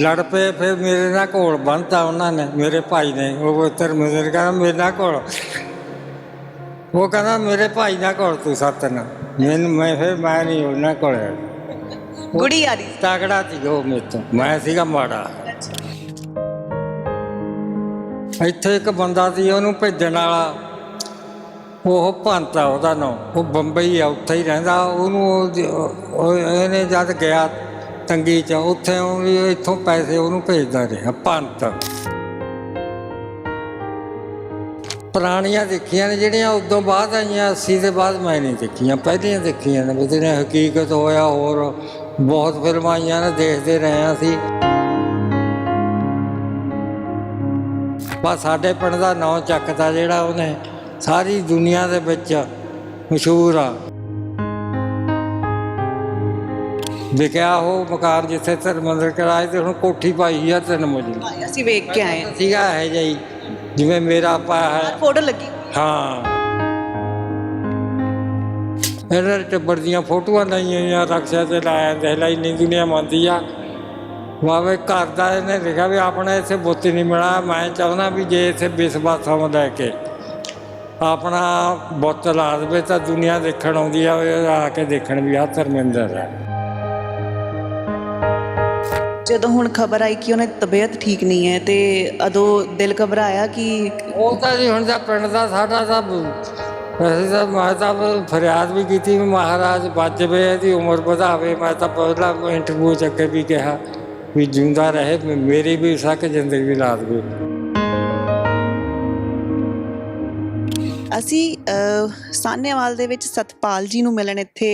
ਲੜ ਪਏ ਫਿਰ ਮੇਰੇ ਨਾਲ ਘੋਲ ਬੰਨਤਾ ਉਹਨਾਂ ਨੇ ਮੇਰੇ ਭਾਈ ਨੇ। ਉਹ ਧਰਮਿੰਦਰ ਕਹਿੰਦਾ ਮੇਰੇ ਨਾਲ ਘੋਲ। ਉਹ ਕਹਿੰਦਾ ਮੇਰੇ ਭਾਈ ਨਾਲ ਘੋਲ ਤੂੰ ਸੱਤ ਨਾਲ ਮੈਨੂੰ ਮੈਂ ਫਿਰ ਮੈਂ ਨਹੀਂ ਉਹਨਾਂ ਕੋਲ ਗੁੜੀ ਆ ਰਹੀ ਤਗੜਾ ਸੀ ਉਹ ਮੇਰੇ ਤੋਂ। ਮੈਂ ਸੀਗਾ ਮਾੜਾ। ਇੱਥੇ ਇੱਕ ਬੰਦਾ ਸੀ ਉਹਨੂੰ ਭੇਜਣ ਵਾਲਾ। ਉਹ ਭੰਤਾ ਉਹਦਾ ਨਾਂ ਉਹ ਬੰਬਈ ਆ ਉੱਥੇ ਹੀ ਰਹਿੰਦਾ। ਉਹਨੂੰ ਉਹ- ਉਹ- ਇਹਨੇ ਜਦ ਗਿਆ ਤੰਗੀ ਚ ਉੱਥੇ ਉਹ ਵੀ ਇੱਥੋਂ ਪੈਸੇ ਉਹਨੂੰ ਭੇਜਦਾ ਰਿਹਾ ਪੰਤ ਪੁਰਾਣੀਆਂ ਦੇਖੀਆਂ ਨੇ ਜਿਹੜੀਆਂ, ਉਦੋਂ ਬਾਅਦ ਆਈਆਂ 80 ਦੇ ਬਾਅਦ ਮੈਂ ਨਹੀਂ ਦੇਖੀਆਂ, ਪਹਿਲੀਆਂ ਦੇਖੀਆਂ ਨੇ, ਵੀ ਹਕੀਕਤ ਹੋਇਆ, ਹੋਰ ਬਹੁਤ ਫਿਲਮਾਂ ਆਈਆਂ ਨੇ, ਦੇਖਦੇ ਰਹੇ ਹਾਂ ਸੀ ਬਸ ਸਾਡੇ ਪਿੰਡ ਦਾ ਨਾਂ ਚੱਕਦਾ ਜਿਹੜਾ ਉਹਨੇ, ਸਾਰੀ ਦੁਨੀਆ ਦੇ ਵਿੱਚ ਮਸ਼ਹੂਰ ਆ। ਵਿਕਿਆ ਉਹ ਮਕਾਨ ਜਿੱਥੇ ਧਰਮੰਦਰ ਕਰਾਏ ਤੇ ਹੁਣ ਕੋਠੀ ਪਾਈ ਆ ਤਿੰਨ ਮੰਜ਼ਿਲ ਅਸੀਂ ਵੇਖ ਕੇ ਆਏ ਸੀਗਾ ਹੈ ਜੀ ਜਿਵੇਂ ਮੇਰਾ ਪਾਇਆ ਹੈ। ਫੋਟੋ ਲੱਗੀ। ਹਾਂ। ਇਹਨਾਂ ਦੇ ਟੱਬਰ ਦੀਆਂ ਫੋਟੋਆਂ ਲਾਈਆਂ ਹੋਈਆਂ ਰਕਸ਼ਾ ਤੇ ਲਾਇਆ ਦੇਖ ਲੈ ਇੰਨੀ ਦੁਨੀਆ ਮੰਨਦੀ ਆ। ਵਾਵੇ ਘਰ ਦਾ ਇਹਨੇ ਲਿਖਿਆ ਵੀ ਆਪਣੇ ਇੱਥੇ ਬੁੱਤ ਨਹੀਂ ਮਿਲਾ ਮੈਂ ਚਾਹੁੰਦਾ ਵੀ ਜੇ ਇੱਥੇ ਵਿਸ਼ਵਾਸਾਂ ਲੈ ਕੇ ਆਪਣਾ ਬੁੱਤ ਲਾ ਦੇਵੇ ਤਾਂ ਦੁਨੀਆ ਦੇਖਣ ਆਉਂਦੀ ਆ ਆ ਕੇ ਦੇਖਣ ਵੀ ਆ ਧਰਮਿੰਦਰ ਹੈ ਜਦੋਂ ਹੁਣ ਖਬਰ ਆਈ ਕਿ ਉਹਨੇ ਤਬੀਅਤ ਠੀਕ ਨਹੀਂ ਹੈ ਤੇ ਅਦੋਂ ਦਿਲ ਘਬਰਾਇਆ ਕਿ ਉਹ ਤਾਂ ਜੀ ਹੁਣ ਦਾ ਪਿੰਡ ਦਾ ਸਾਡਾ ਤਾਂ ਵੈਸੇ ਤਾਂ ਮੈਂ ਤਾਂ ਫਰਿਆਦ ਵੀ ਕੀਤੀ ਵੀ ਮਹਾਰਾਜ ਬਚ ਜਵੇ, ਇਹਦੀ ਉਮਰ ਵਧਾਵੇ। ਮੈਂ ਤਾਂ ਪਹਿਲਾਂ ਇੰਟਰਵਿਊ ਚ ਅੱਗੇ ਵੀ ਕਿਹਾ ਵੀ ਜਿਉਂਦਾ ਰਹੇ ਮੇਰੀ ਵੀ ਸੱਕ ਜ਼ਿੰਦਗੀ ਵੀ ਲਾ ਅਸੀਂ ਅਹ, ਸਾਹਨੇਵਾਲ ਦੇ ਵਿੱਚ ਸਤਪਾਲ ਜੀ ਨੂੰ ਮਿਲਣ ਇੱਥੇ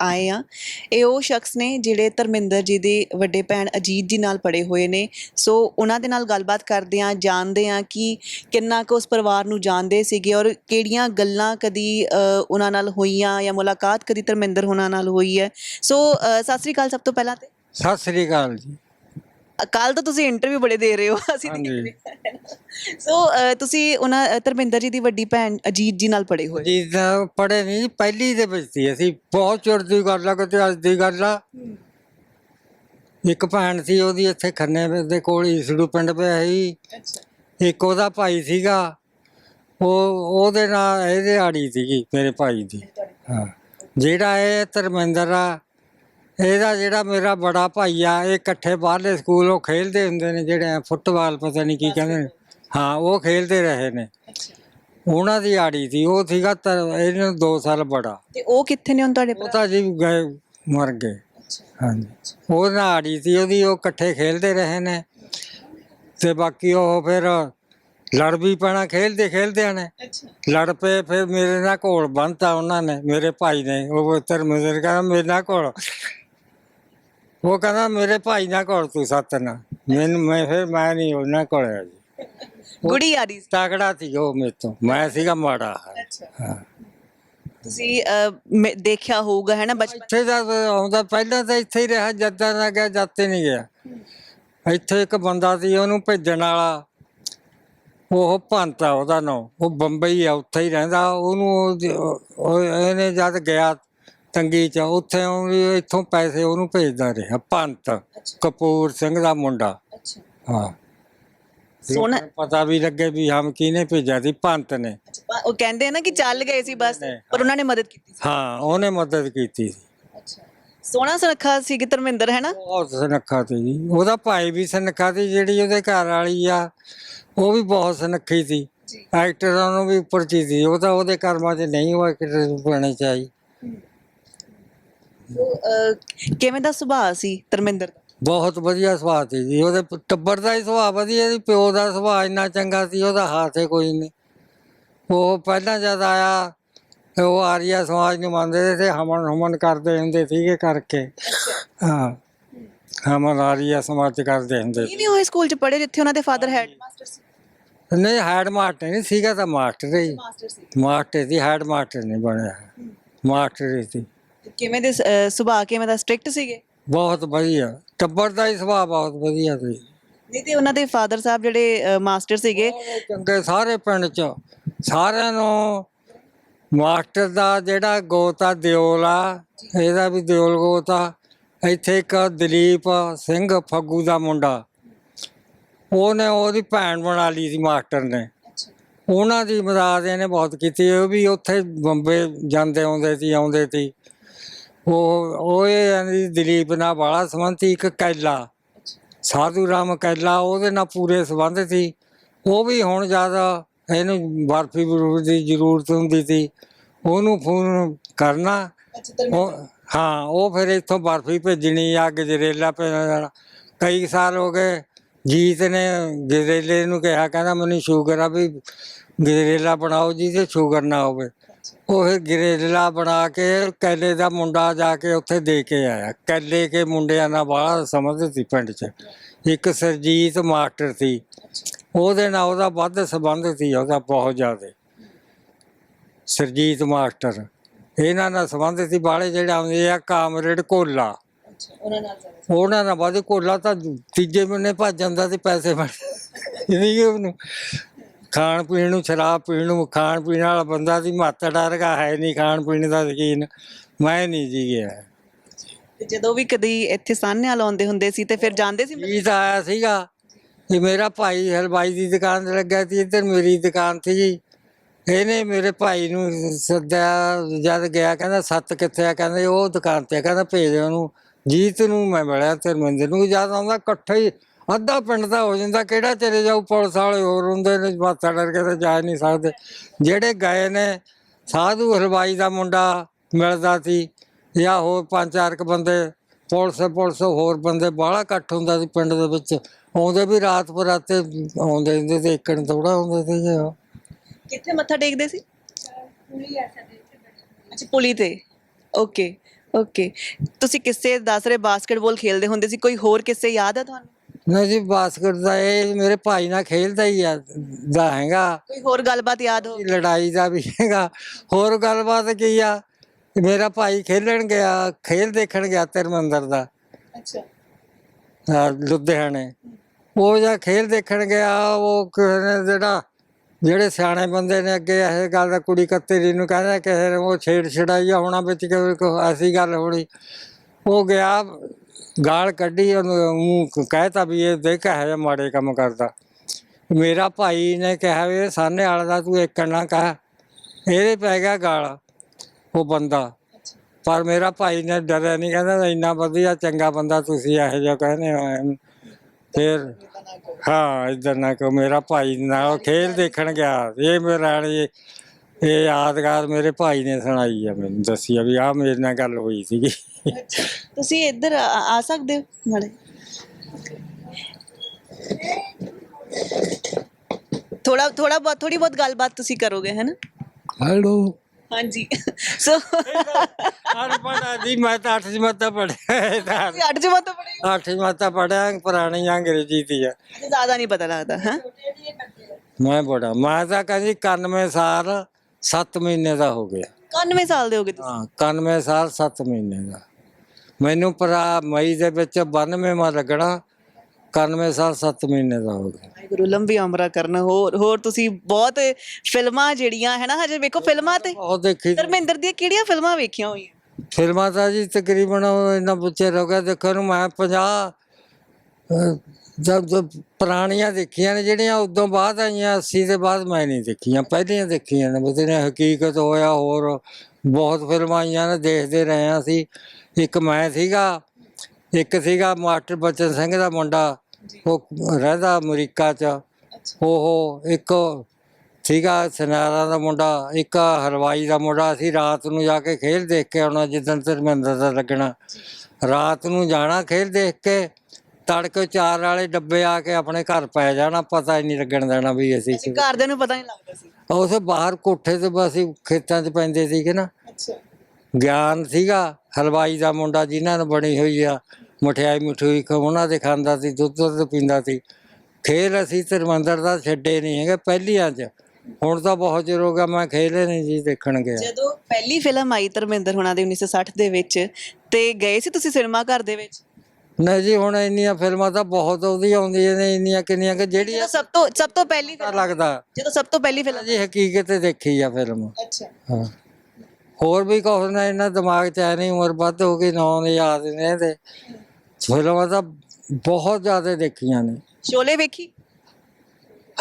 ਆਏ ਆ ਇਹ ਉਹ ਸ਼ਖਸ ਨੇ ਜਿਹੜੇ ਧਰਮਿੰਦਰ ਜੀ ਦੇ ਵੱਡੇ ਭੈਣ ਅਜੀਤ ਜੀ ਨਾਲ ਪੜੇ ਹੋਏ ਨੇ। ਸੋ ਉਹਨਾਂ ਦੇ ਨਾਲ ਗੱਲਬਾਤ ਕਰਦੇ ਆ ਜਾਣਦੇ ਆ ਕਿ ਕਿੰਨਾ ਕੁ ਉਸ ਪਰਿਵਾਰ ਨੂੰ ਜਾਣਦੇ ਸੀਗੇ ਔਰ ਕਿਹੜੀਆਂ ਗੱਲਾਂ ਕਦੀ ਉਹਨਾਂ ਨਾਲ ਹੋਈਆਂ ਜਾਂ ਮੁਲਾਕਾਤ ਕਦੀ ਧਰਮਿੰਦਰ ਹੋਣਾ ਨਾਲ ਹੋਈ ਹੈ। ਸੋ ਸਤਿ ਸ੍ਰੀ ਅਕਾਲ ਸਭ ਤੋਂ ਪਹਿਲਾਂ ਤੇ। ਸਤਿ ਸ੍ਰੀ ਅਕਾਲ ਜੀ। ਕੱਲ ਤਾਂ ਤੁਸੀਂ ਇੰਟਰਵਿਊ ਬੜੇ ਦੇ ਰਹੇ ਹੋ ਅਸੀਂ ਦੇਖ ਹਾਂਜੀ। ਰਹੇ ਹਾਂ। ਸੋ ਤੁਸੀਂ ਉਹਨਾਂ ਧਰਮਿੰਦਰ ਜੀ ਦੀ ਵੱਡੀ ਭੈਣ ਅਜੀਤ ਜੀ ਨਾਲ ਪੜੇ ਹੋਏ। ਜੀ ਤਾਂ ਪੜੇ ਨਹੀਂ ਪਹਿਲੀ ਦੇ ਵਿੱਚ ਸੀ ਅਸੀਂ ਬਹੁਤ ਚਿਰ ਦੀ ਗੱਲ ਆ ਕਿਤੇ ਅੱਜ ਦੀ ਗੱਲ ਆ। ਇੱਕ ਭੈਣ ਸੀ ਉਹਦੀ ਇੱਥੇ ਖੰਨੇ ਦੇ ਕੋਲ ਈਸੜੂ ਪਿੰਡ ਪਿਆ ਸੀ। ਇੱਕ ਉਹਦਾ ਭਾਈ ਸੀਗਾ ਉਹ ਉਹਦੇ ਨਾਲ ਇਹਦੇ ਆੜੀ ਸੀਗੀ ਮੇਰੇ ਭਾਈ ਦੀ। ਹਾਂ। ਜਿਹੜਾ ਇਹ ਧਰਮਿੰਦਰ ਆ ਇਹਦਾ ਜਿਹੜਾ ਮੇਰਾ ਬੜਾ ਭਾਈ ਆ ਇਹ ਇਕੱਠੇ ਬਾਹਰਲੇ ਸਕੂਲ ਖੇਡਦੇ ਹੁੰਦੇ ਨੇ ਜਿਹੜੇ ਫੁੱਟਬਾਲ ਪਤਾ ਨਹੀਂ ਕੀ ਕਹਿੰਦੇ ਨੇ। ਹਾਂ ਉਹ ਖੇਡਦੇ ਰਹੇ ਨੇ। ਉਹਨਾਂ ਦੀ ਆੜੀ ਸੀ ਉਹ ਸੀਗਾ ਤਾਂ ਇਹਨਾਂ 2 ਸਾਲ ਬੜਾ। ਤੇ ਉਹ ਕਿੱਥੇ ਨੇ ਹੁਣ ਤੁਹਾਡੇ ਉਹ ਤਾਂ ਜੀ ਗਏ ਮਰ ਗਏ। ਹਾਂਜੀ। ਉਹ ਨਾਲ ਆੜੀ ਸੀ ਉਹਦੀ ਉਹ ਇਕੱਠੇ ਖੇਡਦੇ ਰਹੇ ਨੇ। ਤੇ ਬਾਕੀ ਉਹ ਫਿਰ ਲੜ ਵੀ ਪੈਣਾ ਖੇਲਦੇ ਖੇਲਦੇ ਨੇ। ਲੜ ਪਏ ਫਿਰ ਮੇਰੇ ਨਾਲ ਘੋਲ ਬੰਨਤਾ ਉਹਨਾਂ ਨੇ ਮੇਰੇ ਭਾਈ ਨੇ। ਉਹ ਧਰਮਿੰਦਰ ਕਹਿੰਦਾ ਮੇਰੇ ਨਾਲ ਘੋਲ। ਉਹ ਕਹਿੰਦਾ ਮੇਰੇ ਭਾਈ ਨਾਲ ਘੋਲ ਤੂੰ ਸੱਤ ਨਾਲ ਮੈਨੂੰ ਮੈਂ ਫਿਰ ਮੈਂ ਨਹੀਂ ਉਹਨਾਂ ਕੋਲ ਆ ਜੀ। ਗੁੜੀ ਆ ਰਹੀ ਸੀ। ਸੀ ਉਹ ਮੇਰੇ ਤੋਂ। ਮੈਂ ਸੀਗਾ ਮਾੜਾ। ਹਾਂ। ਤੁਸੀਂ ਅਹ, ਮੈਂ ਦੇਖਿਆ ਹੋਊਗਾ ਹੈ ਨਾ ਬਚਪਨ ਇੱਥੇ ਦਾ ਆਉਂਦਾ ਪਹਿਲਾਂ ਤਾਂ ਇੱਥੇ ਹੀ ਰਿਹਾ ਜੱਦਾਂ ਦਾ ਗਿਆ ਜਾਤੇ ਨਹੀਂ ਗਿਆ। ਇੱਥੇ ਇੱਕ ਬੰਦਾ ਸੀ ਉਹਨੂੰ ਭੇਜਣ ਵਾਲਾ। ਉਹ ਭੰਤਾ ਉਹਦਾ ਨਾਂ। ਉਹ ਬੰਬਈ ਆ ਉੱਥੇ ਹੀ ਰਹਿੰਦਾ। ਉਹਨੂੰ ਉਹ- ਉਹ ਇਹਨੇ ਜਦ ਗਿਆ ਤੰਗੀ ਚ ਉੱਥੇ ਉਹ ਵੀ ਇੱਥੋਂ ਪੈਸੇ ਉਹਨੂੰ ਭੇਜਦਾ ਰਿਹਾ ਭੰਤ ਕਪੂਰ ਸਿੰਘ ਦਾ ਮੁੰਡਾ। ਹਾਂ। ਸੋਹਣਾ- ਲੋਕਾਂ ਨੂੰ ਪਤਾ ਵੀ ਲੱਗੇ ਵੀ ਹਮ ਕਿਹਨੇ ਭੇਜਿਆ ਸੀ ਭੰਤ ਨੇ। ਉਹ ਕਹਿੰਦੇ ਆ ਨਾ ਕਿ ਚੱਲ ਗਏ ਸੀ ਬਸ ਪਰ ਉਹਨਾਂ ਨੇ ਮਦਦ ਕੀਤੀ ਸੀ। ਹਾਂ ਉਹਨੇ ਮਦਦ ਕੀਤੀ ਸੀ। ਸੋਹਣਾ ਸੁਨੱਖਾ ਸੀ ਕਿ ਧਰਮਿੰਦਰ ਹੈ ਨਾ? ਬਹੁਤ ਸੁਨੱਖਾ ਸੀ ਜੀ। ਉਹਦਾ ਭਾਈ ਵੀ ਸੁਨੱਖਾ ਸੀ ਜਿਹੜੀ ਉਹਦੇ ਘਰ ਵਾਲੀ ਆ ਉਹ ਵੀ ਬਹੁਤ ਸੁਨੱਖੀ ਸੀ। ਐਕਟਰਾਂ ਨੂੰ ਵੀ ਉੱਪਰ ਚੀ ਸੀ। ਉਹ ਤਾਂ ਉਹਦੇ ਕਰਮਾਂ 'ਚ ਨਹੀਂ ਉਹ ਐਕਟਰ ਬਣੇ ਚਾਹੀ। ਸੋ, ਅਹ, ਕਿਵੇਂ ਦਾ ਸੁਭਾਅ ਸੀ ਧਰਮਿੰਦਰ ਦਾ? ਬਹੁਤ ਵਧੀਆ ਸੁਭਾਅ ਸੀ ਜੀ। ਉਹਦੇ ਪ- ਟੱਬਰ ਦਾ ਹੀ ਸੁਭਾਅ ਵਧੀਆ ਸੀ ਪਿਓ ਦਾ ਸੁਭਾਅ ਇੰਨਾ ਚੰਗਾ ਸੀ ਉਹਦਾ ਹਾਥੇ ਕੋਈ ਨਹੀਂ। ਉਹ ਪਹਿਲਾਂ ਜਦ ਆਇਆ ਤੇ ਉਹ ਆਰੀਆ ਸਮਾਜ ਨੂੰ ਮੰਨਦੇ ਸੀ ਹਮਨ ਹਮਨ ਕਰਦੇ ਹੁੰਦੇ ਸੀਗੇ ਕਰਕੇ। ਹਾਂ ਹਮਨ ਆਰੀਆ ਸਮਾਜ 'ਚ ਕਰਦੇ ਹੁੰਦੇ ਸੀ ਇਹ ਵੀ ਉਹ ਸਕੂਲ ਚ ਪੜ੍ਹੇ ਜਿੱਥੇ ਉਹਨਾਂ ਦੇ ਫਾਦਰ ਹੈਡ ਮਾਸਟਰ ਸੀ। ਨਹੀਂ ਹੈਡ ਮਾਸਟਰ ਨਹੀਂ ਸੀਗਾ ਤਾਂ ਮਾਸਟਰ ਹੀ ਮਾਸਟਰ ਸੀ। ਮਾਸਟਰ ਸੀ ਹੈਡ ਮਾਸਟਰ ਨਹੀਂ ਬਣਿਆ। ਮਾਸਟਰ ਹੀ ਸੀ। ਕਿਵੇਂ ਦੇ ਅਹ, ਸੁਭਾਅ ਕਿਵੇਂ ਦਾ? ਸਟ੍ਰਿਕਟ ਸੀਗੇ? ਬਹੁਤ ਵਧੀਆ। ਟੱਬਰ ਦਾ ਹੀ ਸੁਭਾਅ ਬਹੁਤ ਵਧੀਆ ਸੀ। ਨਹੀਂ ਤੇ ਉਹਨਾਂ ਦੇ ਫਾਦਰ ਸਾਹਿਬ ਜਿਹੜੇ ਮਾਸਟਰ ਸੀਗੇ? ਸਾਰੇ ਚੰਗੇ ਸਾਰੇ ਪਿੰਡ ਚ। ਸਾਰਿਆਂ ਨੂੰ ਮਾਸਟਰ ਦਾ ਜਿਹੜਾ ਗੋਤ ਦਿਓਲ ਆ ਇਹਦਾ ਵੀ ਦਿਓਲ ਗੋਤ। ਇੱਥੇ ਇੱਕ ਦਲੀਪ ਸਿੰਘ ਫੱਗੂ ਦਾ ਮੁੰਡਾ। ਉਹਨੇ ਉਹਦੀ ਭੈਣ ਬਣਾ ਲਈ ਸੀ ਮਾਸਟਰ ਨੇ। ਉਹਨਾਂ ਦੀ ਮਦਦ ਇਹਨੇ ਬਹੁਤ ਕੀਤੀ। ਉਹ ਵੀ ਉੱਥੇ ਬੰਬੇ ਜਾਂਦੇ ਆਉਂਦੇ ਸੀ ਆਉਂਦੇ ਸੀ। ਉਹ ਉਹ ਇਹ ਕਹਿੰਦੀ ਦਲੀਪ ਨਾਲ ਬਾਲਾ ਸੰਬੰਧ ਸੀ ਇੱਕ ਕੈਲਾ। ਸਾਧੂ ਰਾਮ ਕੈਲਾ ਉਹਦੇ ਨਾਲ ਪੂਰੇ ਸੰਬੰਧ ਸੀ। ਉਹ ਵੀ ਹੁਣ ਜ਼ਿਆਦਾ ਇਹਨੂੰ ਬਰਫੀ ਬਰੂਫ ਦੀ ਜ਼ਰੂਰਤ ਹੁੰਦੀ ਸੀ। ਉਹਨੂੰ ਫੋਨ ਕਰਨਾ। ਉਹ ਹਾਂ ਉਹ ਫਿਰ ਇੱਥੋਂ ਬਰਫੀ ਭੇਜਣੀ ਆ ਗਜਰੇਲਾ ਭੇਜਣਾ। ਕਈ ਸਾਲ ਹੋ ਗਏ ਜੀਤ ਨੇ ਗਜਰੇਲੇ ਨੂੰ ਕਿਹਾ ਕਹਿੰਦਾ ਮੈਨੂੰ ਸ਼ੂਗਰ ਆ ਵੀ ਗਜਰੇਲਾ ਬਣਾਓ ਜੀ ਤੇ ਸ਼ੂਗਰ ਨਾ ਹੋਵੇ। ਉਹ ਫਿਰ ਗਜਰੇਲਾ ਬਣਾ ਕੇ ਕੈਲੇ ਦਾ ਮੁੰਡਾ ਜਾ ਕੇ ਉੱਥੇ ਦੇ ਕੇ ਆਇਆ। ਕੈਲੇ ਕੇ ਮੁੰਡਿਆਂ ਨਾਲ ਬਾਹਲਾ ਸਮਝ ਸੀ ਪਿੰਡ 'ਚ। ਇੱਕ ਸਰਜੀਤ ਮਾਸਟਰ ਸੀ। ਉਹਦੇ ਨਾਲ ਉਹਦਾ ਵੱਧ ਸੰਬੰਧ ਸੀ ਉਹਦਾ ਬਹੁਤ ਜ਼ਿਆਦਾ। ਸਰਜੀਤ ਮਾਸਟਰ। ਇਹਨਾਂ ਨਾਲ ਸੰਬੰਧ ਸੀ ਬਾਹਲੇ ਜਿਹੜੇ ਆਉਂਦੇ ਆ ਕਾਮਰੇਡ ਕੋਲਾ। ਉਹਨਾਂ ਨਾਲ ਵੱਧ ਕੋਲਾ ਤਾਂ ਤੀਜੇ ਮਹੀਨੇ ਭੱਜ ਜਾਂਦਾ ਸੀ ਪੈਸੇ ਬਣ ਇਹਦੀ ਉਹਨੂੰ। ਖਾਣ ਪੀਣ ਨੂੰ ਸ਼ਰਾਬ ਪੀਣ ਨੂੰ ਖਾਣ ਪੀਣ ਵਾਲਾ ਬੰਦਾ ਸੀ ਮਾਤਾ ਡਰਗਾ ਹੈ ਨਹੀਂ ਖਾਣ ਪੀਣ ਦਾ ਸ਼ਕੀਨ ਮੈਂ ਨਹੀਂ ਜੀ ਗਿਆ। ਤੇ ਜਦੋਂ ਵੀ ਕਦੀ ਇੱਥੇ ਸਾਹਨੇ ਵਾਲ ਆਉਂਦੇ ਹੁੰਦੇ ਸੀ ਤੇ ਫਿਰ ਜਾਂਦੇ ਸੀ? ਜੀਤ ਆਇਆ ਸੀਗਾ। ਇਹ ਮੇਰਾ ਭਾਈ ਹਲਵਾਈ ਦੀ ਦੁਕਾਨ ਤੇ ਲੱਗਿਆ ਸੀ ਇੱਧਰ ਮੇਰੀ ਦੁਕਾਨ ਸੀ ਜੀ। ਇਹਨੇ ਮੇਰੇ ਭਾਈ ਨੂੰ ਸੱਦਿਆ ਜਦ ਗਿਆ ਕਹਿੰਦਾ ਸੱਤ ਕਿੱਥੇ ਆ? ਕਹਿੰਦੇ ਉਹ ਦੁਕਾਨ ਤੇ ਆ। ਕਹਿੰਦਾ ਭੇਜ ਉਹਨੂੰ। ਜੀਤ ਨੂੰ ਮੈਂ ਮਿਲਿਆ ਧਰਮਿੰਦਰ ਨੂੰ ਜਦ ਆਉਂਦਾ ਇਕੱਠਾ ਹੀ ਅੱਧਾ ਪਿੰਡ ਦਾ ਹੋ ਜਾਂਦਾ, ਕਿਹੜਾ ਚਲੇ ਜਾਊ, ਪੁਲਿਸ ਵਾਲੇ ਹੋਰ ਹੁੰਦੇ ਨੇ ਮਾਤਾ ਡਰ ਕੇ ਤਾਂ ਜਾ ਨਹੀਂ ਸਕਦੇ। ਜਿਹੜੇ ਗਏ ਨੇ, ਸਾਧੂ ਹਲਵਾਈ ਦਾ ਮੁੰਡਾ ਮਿਲਦਾ ਸੀ, ਜਾਂ ਹੋਰ ਪੰਜ ਚਾਰ ਕ ਬੰਦੇ, ਪੁਲਿਸ ਪੁਲਿਸ ਹੋਰ ਬੰਦੇ, ਬਾਹਲਾ ਇਕੱਠ ਹੁੰਦਾ ਸੀ ਪਿੰਡ ਦੇ ਵਿੱਚ। ਆਉਂਦੇ ਵੀ ਰਾਤ ਬਰਾਤੇ ਆਉਂਦੇ ਹੁੰਦੇ ਤੇ ਇੱਕਣ ਥੋੜਾ ਆਉਂਦੇ ਸੀਗੇ ਉਹ। ਕਿੱਥੇ ਮੱਥਾ ਟੇਕਦੇ ਸੀ? ਅੱਛਾ, ਪੁਲੀ ਤੇ। Okay okay. ਤੁਸੀਂ ਕਿੱਸੇ ਦੱਸ ਰਹੇ, ਬਾਸਕਟਬਾਲ ਖੇਲਦੇ ਹੁੰਦੇ ਸੀ, ਕੋਈ ਹੋਰ ਕਿੱਸੇ ਯਾਦ ਆ ਤੁਹਾਨੂੰ? ਨਹੀਂ ਜੀ ਬਾਸਕਟ ਦਾ ਇਹ ਮੇਰੇ ਭਾਈ ਨਾਲ ਖੇਲਦਾ ਹੀ ਆ ਦਾ ਹੈਗਾ। ਕੋਈ ਹੋਰ ਗੱਲਬਾਤ ਯਾਦ ਹੋ? ਲੜਾਈ ਦਾ ਵੀ ਹੈਗਾ। ਹੋਰ ਗੱਲਬਾਤ ਕੀ ਆ? ਮੇਰਾ ਭਾਈ ਖੇਲਣ ਗਿਆ ਖੇਲ ਦੇਖਣ ਗਿਆ ਧਰਮੰਦਰ ਦਾ। ਅੱਛਾ। ਅਹ ਲੁਧਿਆਣੇ। ਉਹ ਜਾਂ ਖੇਲ ਦੇਖਣ ਗਿਆ ਉਹ ਕਿਸੇ ਨੇ ਜਿਹੜਾ ਜਿਹੜੇ ਸਿਆਣੇ ਬੰਦੇ ਨੇ ਅੱਗੇ ਇਹ ਗੱਲ ਦਾ ਕੁੜੀ ਕੱਤੇਰੀ ਨੂੰ ਕਹਿੰਦਾ ਕਿਸੇ ਨੇ ਉਹ ਛੇੜ ਛੜਾਈ ਹੋਣਾ ਵਿੱਚ ਕੋਈ ਕੋਈ ਐਸੀ ਗੱਲ ਹੋਣੀ। ਉਹ ਗਿਆ ਗਾਲ ਕੱਢੀ ਉਹਨੂੰ ਮੂੰਹ ਕਹਿਤਾ ਵੀ ਇਹ ਦੇਖ ਹੈ ਜਿਹਾ ਮਾੜੇ ਕੰਮ ਕਰਦਾ। ਮੇਰਾ ਭਾਈ ਨੇ ਕਿਹਾ ਵੀ ਇਹ ਸਾਹਨੇ ਵਾਲਾ ਦਾ ਤੂੰ ਇੱਕ ਨਾ ਕਹਿ, ਇਹਦੇ ਪੈ ਗਿਆ ਗਾਲ, ਉਹ ਬੰਦਾ। ਪਰ ਮੇਰਾ ਭਾਈ ਨੇ ਡਰਿਆ ਨਹੀਂ ਕਹਿੰਦਾ ਇੰਨਾ ਵਧੀਆ ਚੰਗਾ ਬੰਦਾ ਤੁਸੀਂ ਇਹੋ ਜਿਹਾ ਕਹਿੰਦੇ ਹੋ ਫਿਰ, ਹਾਂ, ਇਧਰ ਨਾ ਕੋ ਮੇਰਾ ਭਾਈ ਨਾਲ ਖੇਲ ਦੇਖਣ ਗਿਆ, ਇਹ ਮੇਰਾ ਇਹ ਇਹ ਯਾਦਗਾਰ ਮੇਰੇ ਭਾਈ ਨੇ ਸੁਣਾਈ ਆ ਮੈਨੂੰ, ਦੱਸੀ ਆ ਵੀ ਆ ਮੇਰੇ ਨਾਲ ਗੱਲ ਹੋਈ ਸੀਗੀ। ਤੁਸੀਂ ਇੱਧਰ ਆ ਆ ਸਕਦੇ ਹੋ ਨਾਲੇ ਥੋੜਾ ਥੋੜਾ ਬਹੁਤ ਥੋੜੀ ਬਹੁਤ ਗੱਲਬਾਤ ਤੁਸੀਂ ਕਰੋਗੇ ਹੈ ਨਾ? ਹੈਲੋ। ਹਾਂਜੀ। ਸੋ ਹਰ ਪੜਾ ਦੀ ਮੈਂ ਤਾਂ 8 ਜਮਾਤਾਂ ਪੜਿਆ ਤੁਸੀਂ ਅੱਠ ਜਮਾਤ ਪੜੇ 8 ਜਮਾਤਾਂ ਪੜਿਆ ਪੁਰਾਣੀ ਅੰਗਰੇਜ਼ੀ ਦੀ ਆ। ਜ਼ਿਆਦਾ ਨਹੀਂ ਪਤਾ ਲੱਗਦਾ ਹੈ? ਮੈਂ ਬੜਾ ਮੈਂ ਤਾਂ ਕਹਿੰਦੀ 91 ਸਾਲ 7 ਮਹੀਨੇ ਦਾ ਹੋ ਗਿਆ। 91 ਸਾਲ ਦੇ ਹੋਗੇ ਤੁਸੀਂ। ਹਾਂ 91 ਸਾਲ 7 ਮਹੀਨੇ ਦਾ। ਮੈਨੂੰ ਭਰਾ ਮਈ ਦੇ ਵਿੱਚ 92 ਮਾ ਲੱਗਣਾ 91 ਸਾਲ 7 ਮਹੀਨੇ ਦਾ ਹੋ ਗਿਆ। ਵਾਹਿਗੁਰੂ ਲੰਬੀ ਉਮਰਾਂ ਕਰਨ। ਹੋਰ ਹੋਰ ਤੁਸੀਂ ਬਹੁਤ ਫਿਲਮਾਂ ਜਿਹੜੀਆਂ ਹੈ ਨਾ ਹਜੇ ਵੇਖੋ ਫਿਲਮਾਂ ਤੇ? ਬਹੁਤ ਦੇਖੀ ਧਰਮਿੰਦਰ ਦੀਆਂ ਕਿਹੜੀਆਂ ਫਿਲਮਾਂ ਵੇਖੀਆਂ ਹੋਈਆਂ? ਫਿਲਮਾਂ ਤਾਂ ਜੀ ਤਕਰੀਬਨ ਇਹਨਾਂ ਬੱਚੇ ਹੋ ਗਿਆ ਦੇਖੋ ਨੂੰ ਮੈਂ 50 ਅਹ, ਜਦ ਪੁਰਾਣੀਆਂ ਦੇਖੀਆਂ ਨੇ ਜਿਹੜੀਆਂ ਉਦੋਂ ਬਾਅਦ ਆਈਆਂ 80 ਦੇ ਬਾਅਦ ਮੈਂ ਨਹੀਂ ਦੇਖੀਆਂ। ਪਹਿਲੀਆਂ ਦੇਖੀਆਂ ਨੇ ਬਤਨੇ ਹਕੀਕਤ ਹੋਇਆ ਹੋਰ ਬਹੁਤ ਫਿਲਮਾਂ ਆਈਆਂ ਨੇ ਦੇਖਦੇ ਰਹੇ ਹਾਂ ਅਸੀਂ। ਇੱਕ ਮੈਂ ਸੀਗਾ ਇੱਕ ਸੀਗਾ ਮਾਸਟਰ ਬਚਨ ਸਿੰਘ ਦਾ ਮੁੰਡਾ ਉਹ ਰਹਿੰਦਾ ਅਮਰੀਕਾ 'ਚ। ਉਹ ਇੱਕ ਸੀਗਾ ਸਨਾਰਾ ਦਾ ਮੁੰਡਾ ਇੱਕ ਹਲਵਾਈ ਦਾ ਮੁੰਡਾ ਅਸੀਂ ਰਾਤ ਨੂੰ ਜਾ ਕੇ ਖੇਲ ਦੇਖ ਕੇ ਆਉਣਾ ਜਿੱਦਣ ਧਰਮਿੰਦਰ ਦਾ ਲੱਗਣਾ। ਰਾਤ ਨੂੰ ਜਾਣਾ ਖੇਲ ਦੇਖ ਕੇ ਤੜਕੇ ਚਾਰ ਵਾਲੇ ਡੱਬੇ ਆ ਕੇ ਆਪਣੇ ਘਰ ਪੈ ਜਾਣਾ ਪਤਾ ਹੀ ਨਹੀਂ ਲੱਗਣ ਦੇਣਾ ਵੀ ਅਸੀਂ ਅਸੀਂ ਘਰਦਿਆਂ ਨੂੰ ਪਤਾ ਨਹੀਂ ਲੱਗਦਾ ਸੀ। ਉਸੇ ਬਾਹਰ ਕੋਠੇ ਤੇ ਬਸ ਅਸੀਂ ਖੇਤਾਂ 'ਚ ਪੈਂਦੇ ਸੀਗੇ ਨਾ। ਅੱਛਾ। ਗਿਆਨ ਸੀਗਾ ਹਲਵਾਈ ਦਾ ਮੁੰਡਾ ਜਿਨ੍ਹਾਂ ਨੂੰ ਬਣੀ ਹੋਈ ਆ ਮਠਿਆਈ ਮਠੂਈ ਉਹਨਾਂ ਦੇ ਖਾਂਦਾ ਸੀ ਦੁੱਧ ਦੁੱਧ ਪੀਂਦਾ ਸੀ। ਖੇਲ ਅਸੀਂ ਧਰਮੰਦਰ ਦਾ ਛੱਡੇ ਨਹੀਂ ਹੈਗੇ ਪਹਿਲੀਆਂ 'ਚ। ਹੁਣ ਤਾਂ ਬਹੁਤ ਚਿਰ ਹੋ ਗਿਆ ਮੈਂ ਖੇਲੇ ਨਹੀਂ ਜੀ ਦੇਖਣ ਗਿਆ। ਜਦੋਂ ਪਹਿਲੀ ਫਿਲਮ ਆਈ ਧਰਮਿੰਦਰ ਹੁਣਾਂ ਦੀ 1960 ਦੇ ਵਿੱਚ ਤੇ ਗਏ ਸੀ ਤੁਸੀਂ ਸਿਨੇਮਾ ਘਰ ਦੇ ਵਿੱਚ? ਨਹੀਂ ਜੀ ਹੁਣ ਇੰਨੀਆਂ ਫਿਲਮਾਂ ਤਾਂ ਬਹੁਤ ਉਹਦੀਆਂ ਆਉਂਦੀਆਂ ਨੇ ਇੰਨੀਆਂ ਕਿੰਨੀਆਂ ਕਿ ਜਿਹੜੀਆਂ ਜਦੋਂ ਸਭ ਤੋਂ ਸਭ ਤੋਂ ਪਹਿਲੀ ਲੱਗਦਾ। ਜਦੋਂ ਸਭ ਤੋਂ ਪਹਿਲੀ ਫਿਲਮ ਜੀ ਹਕੀਕਤ ਦੇਖੀ ਆ ਫਿਲਮ। ਅੱਛਾ। ਹਾਂ। ਹੋਰ ਵੀ ਕੁਛ ਨਾ ਇਹਨਾਂ ਦਿਮਾਗ 'ਚ ਐ ਨਹੀਂ ਉਮਰ ਵੱਧ ਹੋ ਗਈ ਨਾਂ ਨਹੀਂ ਯਾਦ ਨੇ ਇਹਦੇ। ਫਿਲਮਾਂ ਤਾਂ ਬਹੁਤ ਜ਼ਿਆਦਾ ਦੇਖੀਆਂ ਨੇ। ਸ਼ੋਲੇ ਵੇਖੀ?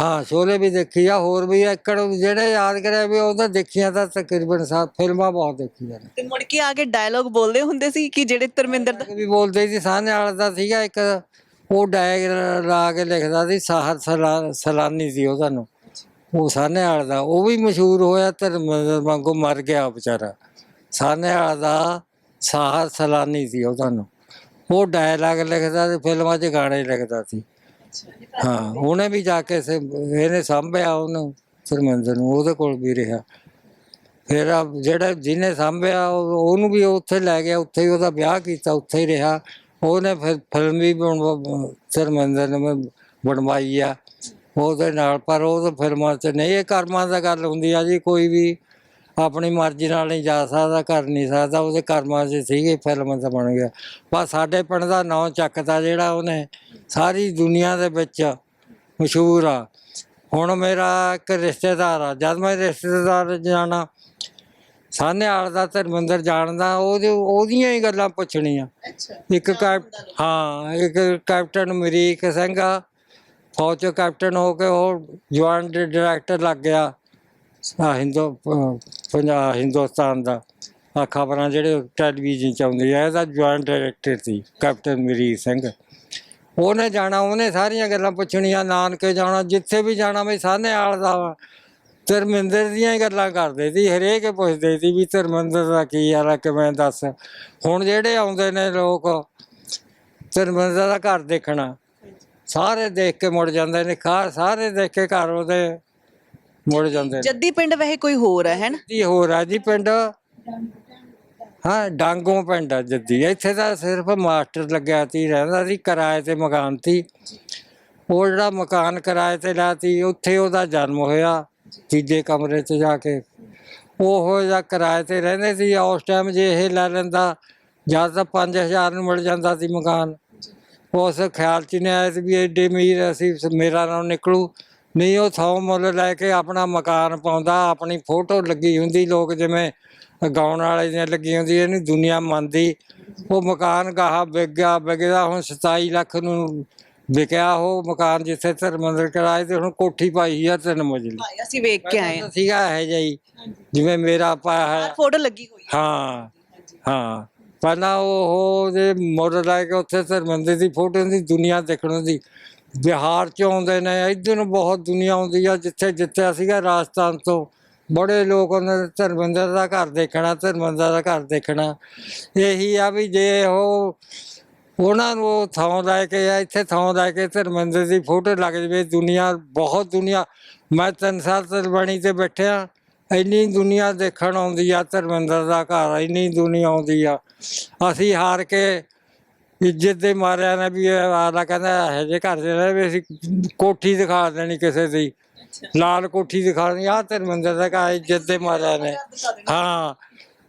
ਹਾਂ ਸ਼ੋਲੇ ਵੀ ਦੇਖੀ ਆ ਹੋਰ ਵੀ ਇੱਕੜ ਜਿਹੜੇ ਯਾਦ ਕਰਿਆ ਵੀ ਉਹ ਤਾਂ ਦੇਖੀਆਂ ਤਾਂ ਤਕਰੀਬਨ ਸਭ ਫਿਲਮਾਂ ਬਹੁਤ ਦੇਖੀਆਂ ਨੇ। ਤੇ ਮੁੜ ਕੇ ਆ ਕੇ ਡਾਇਲੋਗ ਬੋਲਦੇ ਹੁੰਦੇ ਸੀ ਕਿ ਜਿਹੜੇ ਧਰਮਿੰਦਰ ਦਾ ਵੀ ਬੋਲਦੇ ਸੀ ਸਾਹਨੇ ਵਾਲਾ ਦਾ ਸੀਗਾ ਇੱਕ ਉਹ ਡਾਇਗ ਲਾ ਕੇ ਲਿਖਦਾ ਸੀ ਸਾਹਰ ਸਲਾ- ਸਲਾਨੀ ਸੀ ਉਹਦਾ ਨੂੰ ਉਹ ਸਾਹਨੇ ਦਾ, ਉਹ ਵੀ ਮਸ਼ਹੂਰ ਹੋਇਆ ਧਰਮ ਵਾਂਗੂ ਮਰ ਗਿਆ ਵਿਚਾਰਾ। ਸਾਹਨੇ ਦਾ ਸਾਹਰ ਸਲਾਨੀ ਸੀ ਉਹਦਾ ਨੂੰ ਉਹ ਡਾਇਲਾਗ ਲਿਖਦਾ ਤੇ ਫਿਲਮਾਂ 'ਚ ਗਾਣੇ ਲਿਖਦਾ ਸੀ। ਹਾਂ, ਉਹਨੇ ਵੀ ਜਾ ਕੇ ਇਹਨੇ ਸਾਂਭਿਆ ਉਹਨੂੰ ਧਰਮਿੰਦਰ ਨੂੰ, ਉਹਦੇ ਕੋਲ ਵੀ ਰਿਹਾ। ਫਿਰ ਜਿਹੜਾ ਜਿਹਨੇ ਸਾਂਭਿਆ ਉਹਨੂੰ ਵੀ ਉੱਥੇ ਲੈ ਗਿਆ, ਉੱਥੇ ਹੀ ਉਹਦਾ ਵਿਆਹ ਕੀਤਾ, ਉੱਥੇ ਹੀ ਰਿਹਾ। ਉਹਨੇ ਫਿਰ ਫਿਲਮ ਵੀ ਬਣ- ਧਰਮਿੰਦਰ ਨੇ ਬਣਵਾਈ ਆ। ਉਹਦੇ ਨਾਲ ਪਰ ਉਹ ਤਾਂ ਫਿਲਮਾਂ 'ਚ ਨਹੀਂ ਇਹ ਕਰਮਾਂ ਦਾ ਗੱਲ ਹੁੰਦੀ ਆ ਜੀ ਕੋਈ ਵੀ ਆਪਣੀ ਮਰਜ਼ੀ ਨਾਲ ਨਹੀਂ ਜਾ ਸਕਦਾ ਕਰ ਨਹੀਂ ਸਕਦਾ ਉਹਦੇ ਕਰਮਾਂ 'ਚ ਸੀਗੇ ਫਿਲਮ ਤਾਂ ਬਣ ਗਿਆ। ਪਰ ਸਾਡੇ ਪਿੰਡ ਦਾ ਨਾਂ ਚੱਕਦਾ ਜਿਹੜਾ ਉਹਨੇ ਸਾਰੀ ਦੁਨੀਆ ਦੇ ਵਿੱਚ ਮਸ਼ਹੂਰ ਆ। ਹੁਣ ਮੇਰਾ ਇੱਕ ਰਿਸ਼ਤੇਦਾਰ ਆ ਜਦ ਮੈਂ ਰਿਸ਼ਤੇਦਾਰ ਜਾਣਾ ਸਾਹਨੇ ਵਾਲ ਦਾ ਧਰਮਿੰਦਰ ਜਾਣਦਾ ਉਹਦੇ ਉਹਦੀਆਂ ਹੀ ਗੱਲਾਂ ਪੁੱਛਣੀਆਂ। ਇੱਕ ਕੈਪ ਹਾਂ ਇੱਕ ਕੈਪਟਨ ਅਮਰੀਕ ਸਿੰਘ ਆ ਫੌਜ 'ਚੋਂ ਕੈਪਟਨ ਹੋ ਕੇ ਉਹ ਜੁਆਇੰਟ ਡਾਇਰੈਕਟਰ ਲੱਗ ਗਿਆ। ਆ ਹਿੰਦੂ ਪੰਜਾਬ, ਹਿੰਦੁਸਤਾਨ ਦਾ। ਆ ਖਬਰਾਂ ਜਿਹੜੇ ਟੈਲੀਵਿਜ਼ਨ ਚ ਆਉਂਦੀ ਆਉਂਦੀਆਂ ਇਹਦਾ ਜੁਆਇੰਟ ਡਾਇਰੈਕਟਰ ਸੀ, ਕੈਪਟਨ ਮਰੀਰ ਸਿੰਘ। ਉਹਨੇ ਜਾਣਾ, ਉਹਨੇ ਸਾਰੀਆਂ ਗੱਲਾਂ ਪੁੱਛਣੀਆਂ, ਨਾਨਕੇ ਜਾਣਾ, ਜਿੱਥੇ ਵੀ ਜਾਣਾ ਵੀ ਸਾਹਨੇ ਆਲ਼ਦਾ ਵਾ। ਧਰਮਿੰਦਰ ਦੀਆਂ ਹੀ ਗੱਲਾਂ ਕਰਦੇ ਸੀ, ਹਰੇਕ ਪੁੱਛਦੇ ਸੀ ਵੀ ਧਰਮਿੰਦਰ ਦਾ ਕੀ ਹਾਲ ਆ, ਕਿਵੇਂ ਦੱਸ। ਹੁਣ ਜਿਹੜੇ ਆਉਂਦੇ ਨੇ ਲੋਕ, ਧਰਮਿੰਦਰ ਦਾ ਘਰ ਦੇਖਣਾ। ਸਾਰੇ ਦੇਖ ਕੇ ਮੁੜ ਜਾਂਦੇ ਨੇ ਖਾ ਸਾਰੇ ਦੇਖ ਕੇ ਘਰ ਉਹਦੇ ਮੁੜ ਜਾਂਦੇ ਨੇ। ਜੱਦੀ ਪਿੰਡ ਵੈਸੇ ਕੋਈ ਹੋਰ ਹੈ ਹੈਨਾ ਕੀ ਹੋ ਰਿਹਾ ਜੀ ਪਿੰਡ। ਹਾਂ ਡਾਂਗੋਂ ਪਿੰਡ ਆ ਜੱਦੀ। ਇੱਥੇ ਤਾਂ ਸਿਰਫ ਮਾਸਟਰ ਲੱਗਿਆ ਸੀ ਰਹਿੰਦਾ ਸੀ ਕਿਰਾਏ ਤੇ ਮਕਾਨ ਸੀ ਉਹ ਜਿਹੜਾ ਮਕਾਨ ਕਿਰਾਏ ਤੇ ਲਿਆ ਸੀ ਉੱਥੇ ਉਹਦਾ ਜਨਮ ਹੋਇਆ ਤੀਜੇ ਕਮਰੇ 'ਚ ਜਾ ਕੇ। ਉਹ ਜਿਹਾ ਕਿਰਾਏ ਤੇ ਰਹਿੰਦੇ ਸੀ ਉਸ ਟਾਈਮ ਜੇ ਇਹ ਲੈ ਲੈਂਦਾ ਜਾਂ ਤਾਂ 5000 ਨੂੰ ਮਿਲ ਜਾਂਦਾ ਸੀ ਮਕਾਨ। ਉਸ ਖਿਆਲ 'ਚ ਨਹੀਂ ਆਇਆ ਸੀ ਵੀ ਐਡੇ ਅਮੀਰ ਅਸੀਂ ਮੇਰਾ ਨਾਮ ਨਿਕਲੂ। ਨਹੀਂ ਉਹ ਥਾਂ ਮੁੱਲ ਲੈ ਕੇ ਆਪਣਾ ਮਕਾਨ ਪਾਉਂਦਾ ਆਪਣੀ ਫੋਟੋ ਲੱਗੀ ਹੁੰਦੀ ਲੋਕ ਜਿਵੇਂ ਗਾਉਣ ਵਾਲੇ ਦੀਆਂ ਲੱਗੀ ਹੁੰਦੀ ਇਹਨੂੰ ਦੁਨੀਆ ਮੰਨਦੀ। ਉਹ ਮਕਾਨ ਗਾਹ ਵਿਕ ਗਿਆ ਵਿਕਦਾ ਹੁਣ 27 ਲੱਖ ਨੂੰ ਵਿਕਿਆ ਉਹ ਮਕਾਨ ਜਿੱਥੇ ਧਰਮੰਦਰ ਕਰਾਏ ਤੇ ਹੁਣ ਕੋਠੀ ਪਾਈ ਆ ਤਿੰਨ ਮੰਜ਼ਿਲ। ਅਸੀਂ ਵੇਖ ਕੇ ਆਏ ਹਾਂ। ਸੀਗਾ ਇਹ ਜਿਹੀ ਜਿਵੇਂ ਮੇਰਾ ਪਾਇਆ ਹੈ ਫੋਟੋ ਲੱਗੀ ਹੋਈ ਹੈ। ਹਾਂ ਹਾਂ। ਪਹਿਲਾਂ ਉਹ ਜੇ ਮੁੱਲ ਲੈ ਕੇ ਉੱਥੇ ਧਰਮੰਦਰ ਦੀ ਫੋਟੋ ਦੀ ਦੁਨੀਆ ਦੇਖਣ ਦੀ। ਬਿਹਾਰ ਚ ਆਉਂਦੇ ਨੇ, ਇੱਧਰ ਨੂੰ ਬਹੁਤ ਦੁਨੀਆ ਆਉਂਦੀ ਆ, ਜਿੱਥੇ ਜਿੱਥੇ ਸੀਗਾ ਰਾਜਸਥਾਨ ਤੋਂ। ਬੜੇ ਲੋਕ ਉਹਨਾਂ ਨੇ ਧਰਮਿੰਦਰ ਦਾ ਘਰ ਦੇਖਣਾ, ਧਰਮਿੰਦਰ ਦਾ ਘਰ ਦੇਖਣਾ। ਇਹੀ ਆ ਵੀ ਜੇ ਉਹ, ਉਹਨਾਂ ਨੂੰ ਉਹ ਥਾਂ ਲੈ ਕੇ ਆ, ਇੱਥੇ ਥਾਂ ਲੈ ਕੇ ਧਰਮਿੰਦਰ ਦੀ ਫੋਟੋ ਲੱਗ ਜਵੇ। ਦੁਨੀਆ, ਬਹੁਤ ਦੁਨੀਆ। ਮੈਂ ਤਿੰਨ ਸਾਲ ਤਲਵਣੀ ਤੇ ਬੈਠਿਆ। ਇੰਨੀ ਦੁਨੀਆ ਦੇਖਣ ਆਉਂਦੀ ਆ ਧਰਮੰਦਰ ਦਾ ਘਰ ਇੰਨੀ ਦੁਨੀਆ ਆਉਂਦੀ ਆ। ਅਸੀਂ ਹਾਰ ਕੇ ਇੱਜ਼ਤ ਦੇ ਮਾਰਿਆਂ ਨੇ ਵੀ ਆਲਾ ਕਹਿੰਦਾ ਇਹ ਜੇ ਘਰ ਦੇ ਰਹੇ ਵੀ ਅਸੀਂ ਕੋਠੀ ਦਿਖਾ ਦੇਣੀ ਕਿਸੇ ਦੀ ਲਾਲ ਕੋਠੀ ਦਿਖਾ ਦੇਣੀ ਆ ਧਰਮੰਦਰ ਦਾ ਘਰ ਇੱਜ਼ਤ ਦੇ ਮਾਰਿਆਂ ਨੇ। ਹਾਂ।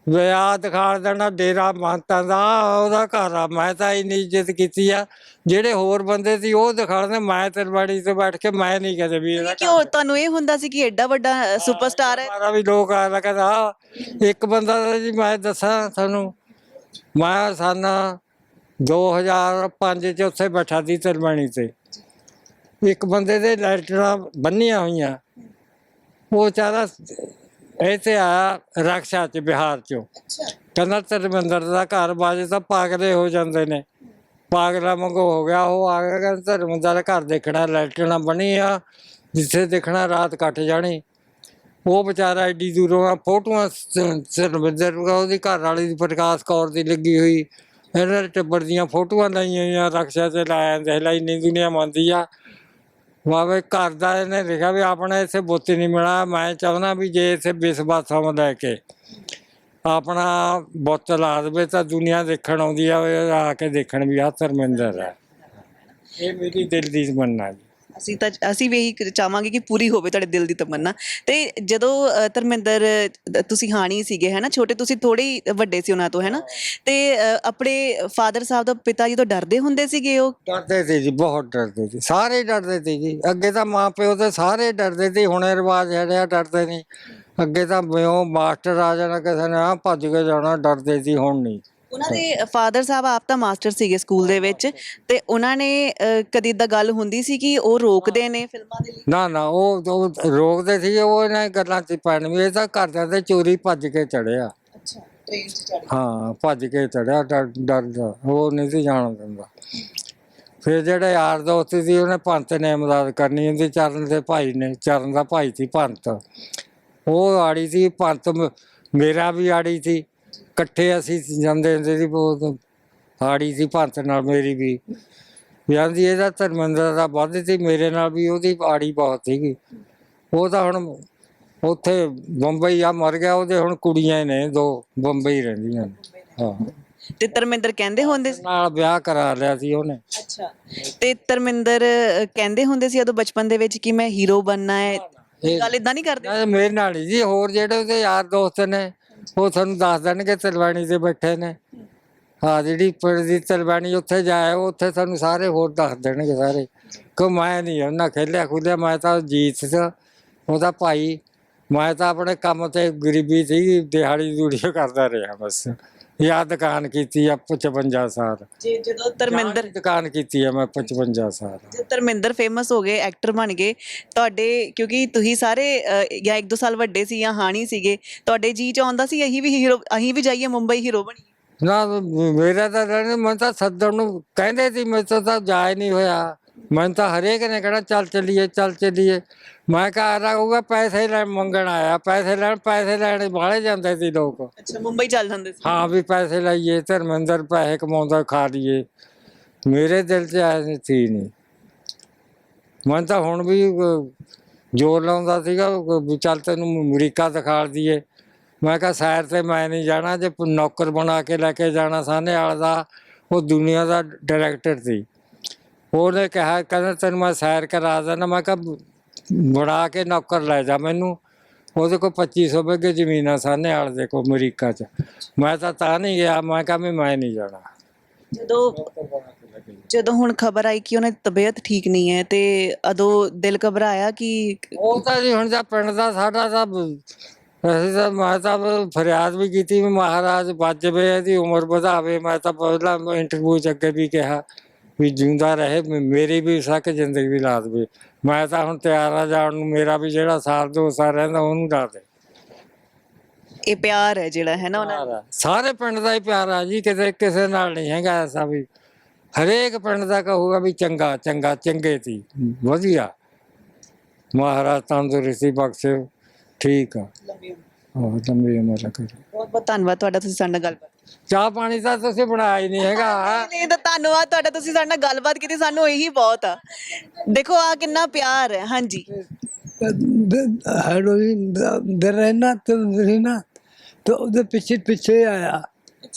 ਵੇ ਆ ਦਿਖਾ ਦੇਣਾ ਡੇਰਾ ਮਾਤਾ ਦਾ ਉਹਦਾ ਘਰ ਆ ਮੈਂ ਤਾਂ ਇੰਨੀ ਇੱਜ਼ਤ ਕੀਤੀ ਆ। ਜਿਹੜੇ ਹੋਰ ਬੰਦੇ ਸੀ ਉਹ ਦਿਖਾਉਂਦੇ ਮੈਂ ਤਲਵਾੜੀ ਤੇ ਬੈਠ ਕੇ ਮੈਂ ਨਹੀਂ ਕਦੇ ਵੀ ਇਹਦਾ ਕਿਉਂ? ਤੁਹਾਨੂੰ ਇਹ ਹੁੰਦਾ ਸੀ ਕਿ ਐਡਾ ਵੱਡਾ ਸੁਪਰਸਟਾਰ ਹੈ ਮਾਰਾ ਵੀ ਲੋਕ ਆ ਕਹਿੰਦਾ ਇੱਕ ਬੰਦਾ ਤਾਂ ਜੀ ਮੈਂ ਦੱਸਾਂ ਤੁਹਾਨੂੰ ਮੈਂ ਸਾਨਾ 2005 ਚ ਉੱਥੇ ਬੈਠਾ ਸੀ ਤਰਮਣੀ ਤੇ। ਇੱਕ ਬੰਦੇ ਦੇ ਲੈਟਰਾਂ ਬੰਨੀਆਂ ਹੋਈਆਂ। ਉਹ ਵਿਚਾਰਾ ਇੱਥੇ ਆਇਆ ਰਕਸ਼ਾ ਚ ਬਿਹਾਰ ਚੋਂ। ਕਹਿੰਦਾ ਧਰਮਿੰਦਰ ਦਾ ਘਰ ਬਾਜੇ ਤਾਂ ਪਾਗਲੇ ਹੋ ਜਾਂਦੇ ਨੇ। ਪਾਗਲਾ ਵਾਂਗੂ ਹੋ ਗਿਆ ਉਹ ਆ ਗਿਆ ਕਹਿੰਦਾ ਧਰਮਿੰਦਰ ਦਾ ਘਰ ਦੇਖਣਾ ਲੈਟਰਾਂ ਬਣੀ ਆ ਜਿੱਥੇ ਦੇਖਣਾ ਰਾਤ ਕੱਟ ਜਾਣੀ। ਉਹ ਵਿਚਾਰਾ ਐਡੀ ਦੂਰੋਂ ਆ ਫੋਟੋਆਂ ਸਰਵਿੰਦਰ ਉਹਦੀ ਘਰ ਵਾਲੀ ਦੀ ਪ੍ਰਕਾਸ਼ ਕੌਰ ਦੀ ਲੱਗੀ ਹੋਈ। ਇਹਨਾਂ ਦੇ ਟੱਬਰ ਦੀਆਂ ਫੋਟੋਆਂ ਲਾਈਆਂ ਹੋਈਆਂ ਰਕਸ਼ਾ ਤੇ ਲਾਇਆ ਦੇਖ ਲੈ ਇੰਨੀ ਦੁਨੀਆ ਮੰਨਦੀ ਆ। ਵਾਵੇ ਘਰ ਦਾ ਇਹਨੇ ਲਿਖਿਆ ਵੀ ਆਪਣਾ ਇੱਥੇ ਬੁੱਤ ਨਹੀਂ ਮਿਲਾ ਮੈਂ ਚਾਹੁੰਦਾ ਵੀ ਜੇ ਇੱਥੇ ਬਿਸਬਾਥਾਂ ਲੈ ਕੇ ਆਪਣਾ ਬੁੱਤ ਲਾ ਦੇਵੇ ਤਾਂ ਦੁਨੀਆ ਦੇਖਣ ਆਉਂਦੀ ਆ ਆ ਕੇ ਦੇਖਣ ਵੀ ਆ ਧਰਮਿੰਦਰ ਹੈ। ਇਹ ਮੇਰੀ ਦਿਲ ਦੀ ਤਮੰਨਾ ਜੀ। ਅਸੀਂ ਤਾਂ ਅਸੀਂ ਵੀ ਇਹੀ ਚਾਹਾਂਗੇ ਕਿ ਪੂਰੀ ਹੋਵੇ ਤੁਹਾਡੇ ਦਿਲ ਦੀ ਤਮੰਨਾ। ਤੇ ਜਦੋਂ ਅ, ਧਰਮਿੰਦਰ ਅ, ਤੁਸੀਂ ਹਾਣੀ ਸੀਗੇ ਹੈਨਾ ਛੋਟੇ ਤੁਸੀਂ ਥੋੜੇ ਹੀ ਵੱਡੇ ਸੀ ਉਹਨਾਂ ਤੋਂ ਹੈਨਾ? ਤੇ ਅ, ਆਪਣੇ ਫਾਦਰ ਸਾਹਿਬ ਦਾ ਪਿਤਾ ਜੀ ਤੋਂ ਡਰਦੇ ਹੁੰਦੇ ਸੀਗੇ ਉਹ? ਡਰਦੇ ਸੀ ਜੀ ਬਹੁਤ ਡਰਦੇ ਸੀ। ਸਾਰੇ ਡਰਦੇ ਸੀ ਜੀ। ਅੱਗੇ ਤਾਂ ਮਾਂ ਪਿਓ ਤੇ ਸਾਰੇ ਡਰਦੇ ਸੀ ਹੁਣੇ ਰਿਵਾਜ ਹੜਿਆ ਡਰਦੇ ਨਹੀਂ। ਅੱਗੇ ਤਾਂ ਉਹ ਮਾਸਟਰ ਆ ਜਾਣਾ ਕਿਸੇ ਨੇ ਆ ਭੱਜ ਕੇ ਜਾਣਾ ਡਰਦੇ ਸੀ ਹੁਣ ਨਹੀਂ। ਉਹਨਾਂ ਦੇ ਫਾਦਰ ਸਾਹਿਬ ਆਪ ਤਾਂ ਮਾਸਟਰ ਸੀਗੇ ਸਕੂਲ ਦੇ ਵਿੱਚ ਤੇ ਉਹਨਾਂ ਨੇ ਕਦੀ ਇਦਾਂ ਗੱਲ ਹੁੰਦੀ ਸੀ ਕਿ ਉਹ ਰੋਕਦੇ ਨੇ ਫਿਲਮਾਂ ਦੇ ਲਈ? ਨਾ ਨਾ ਉਹ ਉਹ ਰੋਕਦੇ ਸੀ ਉਹ ਇਹਨਾਂ ਗੱਲਾਂ 'ਚ ਪੈਣ ਵੀ ਇਹ ਤਾਂ ਘਰਦਿਆਂ ਤੇ ਚੋਰੀ ਭੱਜ ਕੇ ਚੜਿਆ ਅੱਛਾ ਟ੍ਰੇਨ 'ਚ ਚੜ੍ਹ ਹਾਂ ਭੱਜ ਕੇ ਚੜਿਆ ਡਰ ਡਰਦਾ ਉਹ ਨਹੀਂ ਸੀ ਜਾਣ ਦਿੰਦਾ। ਫਿਰ ਜਿਹੜੇ ਯਾਰ ਦੋਸਤ ਸੀ ਉਹਨੇ ਪੰਤ ਨੇ ਮਦਦ ਕਰਨੀ ਹੁੰਦੀ ਚਰਨ ਦੇ ਭਾਈ ਨੇ ਚਰਨ ਦਾ ਭਾਈ ਸੀ ਪੰਤ ਉਹ ਆੜੀ ਸੀ ਪੰਤ ਮ- ਮੇਰਾ ਵੀ ਆੜੀ ਸੀ। ਇਕੱਠੇ ਅਸੀਂ ਜਾਂਦੇ ਹੁੰਦੇ ਸੀ ਬਹੁਤ ਆੜੀ ਸੀ ਪੰਤ ਨਾਲ ਮੇਰੀ ਵੀ। ਜਾਂਦੀ ਇਹਦਾ ਧਰਮਿੰਦਰ ਦਾ ਵੱਧ ਸੀ ਮੇਰੇ ਨਾਲ ਵੀ ਉਹਦੀ ਆੜੀ ਬਹੁਤ ਸੀਗੀ। ਉਹ ਤਾਂ ਹੁਣ ਉੱਥੇ ਬੰਬਈ ਆ ਮਰ ਗਿਆ ਉਹਦੇ ਹੁਣ ਕੁੜੀਆਂ ਨੇ ਦੋ ਬੰਬਈ ਰਹਿੰਦੀਆਂ ਹਾਂ। ਤੇ ਧਰਮਿੰਦਰ ਕਹਿੰਦੇ ਹੁੰਦੇ ਸੀ? ਨਾਲ ਵਿਆਹ ਕਰਾ ਲਿਆ ਸੀ ਉਹਨੇ। ਅੱਛਾ। ਤੇ ਧਰਮਿੰਦਰ ਕਹਿੰਦੇ ਹੁੰਦੇ ਸੀ ਉਦੋਂ ਬਚਪਨ ਦੇ ਵਿੱਚ ਕਿ ਮੈਂ ਹੀਰੋ ਬਣਨਾ ਹੈ? ਗੱਲ ਇਦਾਂ ਨਹੀਂ ਕਰਦੇ? ਮੇਰੇ ਨਾਲ ਹੀ ਜੀ ਹੋਰ ਜਿਹੜੇ ਉਹਦੇ ਯਾਰ ਦੋਸਤ ਨੇ ਉਹ ਤੁਹਾਨੂੰ ਦੱਸ ਦੇਣਗੇ ਤਲਵਾਣੀ ਤੇ ਬੈਠੇ ਨੇ। ਹਾਂ ਜਿਹੜੀ ਪਿੰਡ ਦੀ ਤਲਵਾਣੀ ਉੱਥੇ ਜਾਏ, ਉੱਥੇ ਤੁਹਾਨੂੰ ਸਾਰੇ ਹੋਰ ਦੱਸ ਦੇਣਗੇ ਸਾਰੇ। ਕਿ ਮੈਂ ਨਹੀਂ ਉਹਨਾਂ ਖੇਲਿਆ ਖੁੱਲਿਆ, ਮੈਂ ਤਾਂ ਜੀਤ ਸੀ। ਉਹਦਾ ਭਾਈ, ਮੈਂ ਤਾਂ ਆਪਣੇ ਕੰਮ ਤੇ ਗਰੀਬੀ ਸੀ ਦਿਹਾੜੀ ਦੂੜੀ ਕਰਦਾ ਰਿਹਾ ਬਸ। ਯਾ ਦੁਕਾਨ ਕੀਤੀ ਆ 55 ਸਾਲ। ਜੇ ਜਦੋਂ ਧਰਮਿੰਦਰ ਦੁਕਾਨ ਕੀਤੀ ਆ ਮੈਂ 55 ਸਾਲ। ਜੇ ਧਰਮਿੰਦਰ ਫੇਮਸ ਹੋ ਗਏ ਐਕਟਰ ਬਣ ਗਏ ਤੁਹਾਡੇ ਕਿਉਂਕਿ ਤੁਸੀਂ ਸਾਰੇ ਅ, ਜਾਂ ਇੱਕ ਦੋ ਸਾਲ ਵੱਡੇ ਸੀ ਜਾਂ ਹਾਣੀ ਸੀਗੇ ਤੁਹਾਡੇ ਜੀ ਚ ਆਉਂਦਾ ਸੀ ਅਸੀਂ ਵੀ ਹੀਰੋ ਅਸੀਂ ਵੀ ਜਾਈਏ ਮੁੰਬਈ ਹੀਰੋ ਬਣੀਏ ਨਾ ਮੇਰਾ ਤਾਂ ਰਹਿਣੇ ਮੈਂ ਤਾਂ ਸੱਦਣ ਨੂੰ ਕਹਿੰਦੇ ਸੀ ਮੇਰੇ ਤੋਂ ਤਾਂ ਜਾਇ ਨਹੀਂ ਹੋਇਆ। ਮੈਂ ਤਾਂ ਹਰੇਕ ਨੇ ਕਹਿਣਾ ਚੱਲ ਚੱਲੀਏ ਚੱਲ ਚੱਲੀਏ। ਮੈਂ ਕਿਹਾ ਰਹੂਗਾ ਪੈਸੇ ਲੈ ਮੰਗਣ ਆਇਆ। ਪੈਸੇ ਲੈਣ ਪੈਸੇ ਲੈਣ ਬਾਹਲੇ ਜਾਂਦੇ ਸੀ ਲੋਕ। ਅੱਛਾ ਮੁੰਬਈ ਚੱਲ ਜਾਂਦੇ ਸੀ। ਹਾਂ ਵੀ ਪੈਸੇ ਲਈਏ ਧਰਮਿੰਦਰ ਪੈਸੇ ਕਮਾਉਂਦਾ ਖਾ ਲਈਏ। ਮੇਰੇ ਦਿਲ 'ਚ ਆਇਆ ਨਹੀਂ ਸੀ ਨਹੀਂ ਮੈਂ ਤਾਂ ਹੁਣ ਵੀ ਜ਼ੋਰ ਲਾਉਂਦਾ ਸੀਗਾ ਵੀ ਚੱਲ ਤੈਨੂੰ ਅਮਰੀਕਾ ਦਿਖਾ ਦਈਏ। ਮੈਂ ਕਿਹਾ ਸੈਰ ਤੇ ਮੈਂ ਨਹੀਂ ਜਾਣਾ ਜੇ ਨੌਕਰ ਬਣਾ ਕੇ ਲੈ ਕੇ ਜਾਣਾ ਸਾਹਨੇ ਵਾਲਾ ਦਾ ਉਹ ਦੁਨੀਆ ਦਾ ਡਾਇਰੈਕਟਰ ਸੀ। ਉਹਨੇ ਕਿਹਾ ਕਹਿੰਦਾ ਤੈਨੂੰ ਮੈਂ ਸੈਰ ਕਰਾ ਦੇਣਾ ਮੈਂ ਕਿਹਾ ਬਣਾ ਕੇ ਨੌਕਰ ਲੈ ਜਾ ਮੈਨੂੰ। ਉਹਦੇ ਕੋਲ 2500 ਬਿੱਗੇ ਜ਼ਮੀਨ ਆ ਸਾਹਨੇ ਵਾਲੇ ਦੇ ਕੋਲ ਅਮਰੀਕਾ 'ਚ। ਮੈਂ ਤਾਂ ਤਾਂ ਨਹੀਂ ਗਿਆ ਮੈਂ ਕਿਹਾ ਵੀ ਮੈਂ ਨਹੀਂ ਜਾਣਾ। ਜਦੋਂ ਜਦੋਂ ਹੁਣ ਖਬਰ ਆਈ ਕਿ ਉਹਨਾਂ ਦੀ ਤਬੀਅਤ ਠੀਕ ਨਹੀਂ ਹੈ ਤੇ ਅਦੋਂ ਦਿਲ ਘਬਰਾਇਆ ਕਿ ਉਹ ਤਾਂ ਜੀ ਹੁਣ ਤਾਂ ਪਿੰਡ ਦਾ ਸਾਡਾ ਤਾਂ ਅਸੀਂ ਤਾਂ ਮੈਂ ਤਾਂ ਫਰਿਆਦ ਵੀ ਕੀਤੀ ਵੀ ਮਹਾਰਾਜ ਬਚ ਜਾਵੇ ਇਹਦੀ ਉਮਰ ਵਧਾਵੇ। ਮੈਂ ਤਾਂ ਪਹਿਲਾਂ ਇੰਟਰਵਿਊ 'ਚ ਅੱਗੇ ਵੀ ਕਿਹਾ। ਵੀ ਜਿਉਂਦਾ ਰਹੇ ਮ- ਮੇਰੀ ਵੀ ਸੱਕ ਜ਼ਿੰਦਗੀ ਵੀ ਲਾ ਦੇਵੇ ਮੈਂ ਤਾਂ ਹੁਣ ਤਿਆਰ ਆ ਜਾਣ ਨੂੰ ਮੇਰਾ ਵੀ ਜਿਹੜਾ ਸਾਲ ਦੋ ਸਾਲ ਰਹਿੰਦਾ ਉਹਨੂੰ ਲਾ ਦੇ। ਇਹ ਪਿਆਰ ਹੈ ਜਿਹੜਾ ਹੈ ਨਾ ਉਹਨਾਂ ਦਾ ਸਾਰੇ ਪਿੰਡ ਦਾ ਹੀ ਪਿਆਰ ਆ ਜੀ ਕਿਤੇ ਕਿਸੇ ਨਾਲ ਨਹੀਂ ਹੈਗਾ ਐਸਾ ਵੀ। ਹਰੇਕ ਪਿੰਡ ਦਾ ਕਹੂਗਾ ਵੀ ਚੰਗਾ ਚੰਗਾ ਚੰਗੇ ਸੀ। ਵਧੀਆ। ਮਹਾਰਾਜ ਤੰਦਰੁਸਤੀ ਬਖਸ਼ੇ। ਠੀਕ ਆ। ਹਾਂ ਲੰਬੀ ਉਮਰ ਕਰੇ ਬਹੁਤ ਬਹੁਤ ਧੰਨਵਾਦ ਤੁਹਾਡਾ ਤੁਸੀਂ ਸਾਡੇ ਨਾਲ ਗੱਲਬਾਤ ਚਾਹ ਪਾਣੀ ਤਾਂ ਤੁਸੀਂ ਬਣਾਇਆ ਹੀ ਨਹੀਂ ਹੈਗਾ। ਨਹੀਂ ਤਾਂ ਧੰਨਵਾਦ ਤੁਹਾਡਾ ਤੁਸੀਂ ਸਾਡੇ ਨਾਲ ਗੱਲਬਾਤ ਕੀਤੀ ਸਾਨੂੰ ਇਹੀ ਬਹੁਤ ਆ। ਦੇਖੋ ਆ ਕਿੰਨਾ ਪਿਆਰ ਹੈ ਹਾਂਜੀ। ਹੈਲੋਇਨ ਦੇ ਰਹਿਣਾ ਤੇ ਰਹਿਣਾ ਤੇ ਉਹਦੇ ਪਿੱਛੇ ਪਿੱਛੇ ਆਇਆ।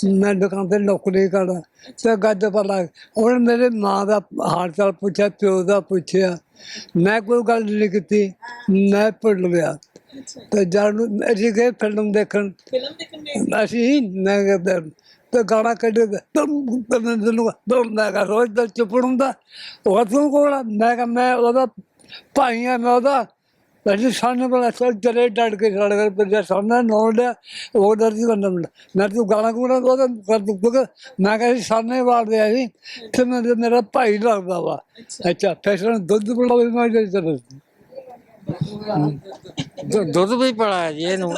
ਮੈਂ ਦੁਕਾਨ ਤੇ ਨੌਕਰੀ ਕਰਦਾ। ਤੇ ਗੱਜ ਪਰ ਲੱਗ ਉਹਨੇ ਮੇਰੇ ਮਾਂ ਦਾ ਹਾਲ ਚਾਲ ਪੁੱਛਿਆ ਪਿਓ ਦਾ ਪੁੱਛਿਆ। ਮੈਂ ਕੋਈ ਗੱਲ ਨਹੀਂ ਕੀਤੀ ਮੈਂ ਪੜ ਲਿਆ ਤੇ ਜਦ ਨੂੰ ਅਸੀਂ ਗਏ ਫਿਲਮ ਦੇਖਣ ਫਿਲਮ ਦੇਖਣ ਅਸੀਂ ਮੈਂ ਕਹਿੰਦਾ ਤੇ ਗਾਣਾ ਕੱਢੇ ਤੁਮ ਤੁਮ ਨੂੰ ਤੁਮ ਮੈਂ ਕਹਾ ਰੋਜ਼ ਦਾ ਚੁੱਪ ਹੁੰਦਾ ਉਹ ਤੂੰ ਕੋਲ? ਮੈਂ ਕਹਾ ਮੈਂ ਉਹਦਾ ਭਾਈ ਆ ਮੈਂ ਉਹਦਾ ਸਾਹਮਣੇ ਸਾਹਮਣੇ ਨੋੜ ਲਿਆ ਉਹ ਡਰ ਦੀ ਬੰਦਾ ਮੁੰਡਾ। ਮੈਂ ਤੂੰ ਗਾਣਾ ਕੋਣਾ ਉਹਦਾ ਕਰ ਦੂ ਮੈਂ ਕਹਾ ਸੀ ਸਾਹਮਣੇ ਵਾੜਦੇ ਆ ਸੀ ਤੇ ਮੇਰਾ ਭਾਈ ਲੱਗਦਾ ਵਾ। ਅੱਛਾ ਫੈਸ਼ਨ ਦੁੱਧ ਬੜਾ ਵੀ ਮੈਂ ਜੇ ਚੱਲ। ਦੁ- ਦੁੱਧ ਵੀ ਪੜਾਇਆ ਜੀ ਇਹਨੂੰ।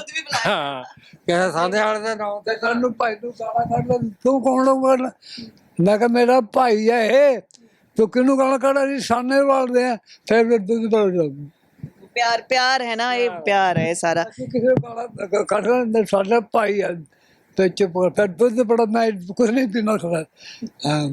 ਹਾਂ ਕਹਿੰਦਾ ਸਾਦੇ ਵਾਲੇ ਦੇ ਨਾਂ ਤੇ ਸਾਨੂੰ ਭਾਈ ਨੂੰ ਗਾਲਾਂ ਕੱਢ ਲੈ ਤੂੰ ਕੌਣ ਹੋਊਗਾ ਮੈਂ ਕਿਹਾ ਮੇਰਾ ਭਾਈ ਹੈ ਇਹ। ਤੂੰ ਕਿਹਨੂੰ ਗਾਲਾਂ ਕੱਢਾ ਜੀ? ਸਾਹਮਣੇ ਵਾਲਦੇ ਆ ਫਿਰ ਦੁੱਧ ਬੜ ਜਾ ਪਿਆਰ ਪਿਆਰ ਹੈ ਨਾ ਇਹ ਪਿਆਰ। ਹੈ ਇਹ ਸਾਰਾ। ਕਿਸੇ ਨੂੰ ਗਾਲਾਂ ਕੱਢ ਲੈ ਸਾਡਾ ਭਾਈ ਹੈ ਤੇ ਚੁੱਪ ਕਰ ਫਿਰ ਦੁੱਧ ਬੜਾ ਮੈਂ ਕੁਝ ਨਹੀਂ ਪੀਣਾ ਖੜਾ ਹਾਂ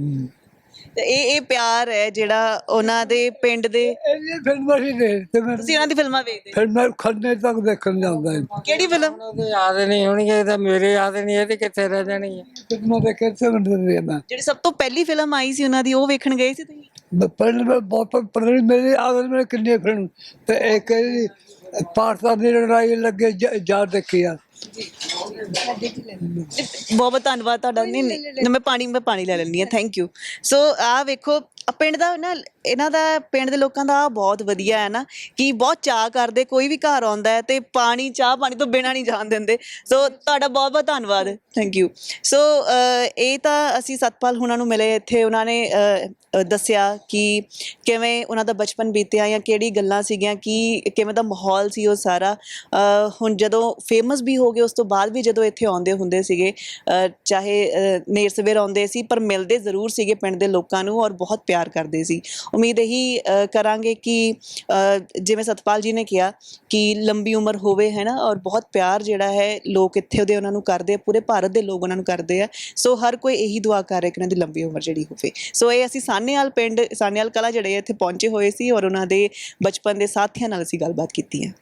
ਤੇ ਇਹ ਇਹ ਪਿਆਰ ਹੈ ਜਿਹੜਾ ਉਹਨਾਂ ਦੇ ਪਿੰਡ ਦੇ ਇਹ ਫਿਰ ਮਰੀ ਨੇ ਤੇ ਮੈਂ ਤੁਸੀਂ ਉਹਨਾਂ ਦੀ ਫਿਲਮਾਂ ਵੇਖਦੇ? ਫਿਰ ਮੈਂ ਖੰਨੇ ਤੱਕ ਦੇਖਣ ਜਾਂਦਾ ਹਾਂ। ਕਿਹੜੀ ਫਿਲਮ? ਯਾਦ ਨਹੀਂ ਹੋਣਗੇ ਤਾਂ ਮੇਰੇ ਯਾਦ ਨਹੀਂ ਇਹਦੇ ਕਿੱਥੇ ਰਹਿ ਜਾਣੀ ਹੈ ਕਿੰਨਾ ਦੇ ਕਿੱਥੇ ਬੰਦੇ ਨੇ ਮੈਂ। ਜਿਹੜੀ ਸਭ ਤੋਂ ਪਹਿਲੀ ਫਿਲਮ ਆਈ ਸੀ ਉਹਨਾਂ ਦੀ ਉਹ ਵੇਖਣ ਗਏ ਸੀ ਤੁਸੀਂ? ਪਹਿਲੇ ਮੈਂ ਬਹੁਤ ਪੜ੍ਹੀ ਮੇਰੇ ਆਦਰ ਮੇਰੇ ਕਿੰਨੇ ਫਿਲਮ ਤੇ ਇੱਕ ਪਾਕਿਸਤਾਨ ਦੀ ਲੜਾਈ ਲੱਗੇ, ਜ- ਜਾ ਦੇਖੀ ਆ। ਬਹੁਤ ਬਹੁਤ ਧੰਨਵਾਦ ਤੁਹਾਡਾ। ਨਹੀਂ ਨਹੀਂ ਮੈਂ ਪਾਣੀ ਮੈਂ ਪਾਣੀ ਲੈ ਲੈਂਦੀ ਹਾਂ। ਥੈਂਕ ਯੂ ਸੋ ਆ ਵੇਖੋ ਪਿੰਡ ਦਾ ਨਾ ਇਹਨਾਂ ਦਾ ਪਿੰਡ ਦੇ ਲੋਕਾਂ ਦਾ ਬਹੁਤ ਵਧੀਆ ਹੈ ਨਾ ਕਿ ਬਹੁਤ ਚਾਹ ਕਰਦੇ ਕੋਈ ਵੀ ਘਰ ਆਉਂਦਾ ਹੈ ਤੇ ਪਾਣੀ ਚਾਹ ਪਾਣੀ ਤੋਂ ਬਿਨਾਂ ਨਹੀਂ ਜਾਣ ਦਿੰਦੇ। ਸੋ ਤੁਹਾਡਾ ਬਹੁਤ ਬਹੁਤ ਧੰਨਵਾਦ ਥੈਂਕ ਯੂ ਸੋ ਇਹ ਤਾਂ ਅਸੀਂ ਸਤਪਾਲ ਹੁਣਾਂ ਨੂੰ ਮਿਲੇ ਇੱਥੇ ਉਹਨਾਂ ਨੇ ਅ, ਅ, ਦੱਸਿਆ ਕਿ ਕਿਵੇਂ ਉਹਨਾਂ ਦਾ ਬਚਪਨ ਬੀਤਿਆ ਜਾਂ ਕਿਹੜੀ ਗੱਲਾਂ ਸੀਗੀਆਂ ਕਿ ਕਿਵੇਂ ਦਾ ਮਾਹੌਲ ਸੀ ਉਹ ਸਾਰਾ। ਅ, ਹੁਣ ਜਦੋਂ ਫੇਮਸ ਵੀ ਹੋ ਗਏ ਉਸ ਤੋਂ ਬਾਅਦ ਵੀ ਜਦੋਂ ਇੱਥੇ ਆਉਂਦੇ ਹੁੰਦੇ ਸੀਗੇ ਚਾਹੇ ਅ, ਨੇਰ ਸਵੇਰ ਆਉਂਦੇ ਸੀ ਪਰ ਮਿਲਦੇ ਜ਼ਰੂਰ ਸੀਗੇ ਪਿੰਡ ਦੇ ਲੋਕਾਂ ਨੂੰ ਔਰ ਬਹੁਤ ਪਿਆਰ ਕਰਦੇ ਸੀ। ਉਮੀਦ ਇਹੀ ਕਰਾਂਗੇ ਕਿ ਜਿਵੇਂ ਸਤਪਾਲ ਜੀ ਨੇ ਕਿਹਾ ਕਿ ਲੰਬੀ ਉਮਰ ਹੋਵੇ ਹੈ ਨਾ ਔਰ ਬਹੁਤ ਪਿਆਰ ਜਿਹੜਾ ਹੈ ਲੋਕ ਇੱਥੇ ਉਹਦੇ ਉਹਨਾਂ ਨੂੰ ਕਰਦੇ ਆ ਪੂਰੇ ਭਾਰਤ ਦੇ ਲੋਕ ਉਹਨਾਂ ਨੂੰ ਕਰਦੇ ਆ। ਸੋ ਹਰ ਕੋਈ ਇਹੀ ਦੁਆ ਕਰ ਰਿਹਾ ਕਿ ਉਹਨਾਂ ਦੀ ਲੰਬੀ ਉਮਰ ਜਿਹੜੀ ਹੋਵੇ। ਸੋ ਇਹ ਅਸੀਂ ਸਾਨੇਵਾਲ ਪਿੰਡ ਸਾਨੇਵਾਲ ਕਲਾ ਜਿਹੜੇ ਆ ਇੱਥੇ ਪਹੁੰਚੇ ਹੋਏ ਸੀ ਔਰ ਉਹਨਾਂ ਦੇ ਬਚਪਨ ਦੇ ਸਾਥੀਆਂ ਨਾਲ ਅਸੀਂ ਗੱਲਬਾਤ ਕੀਤੀ ਹੈ।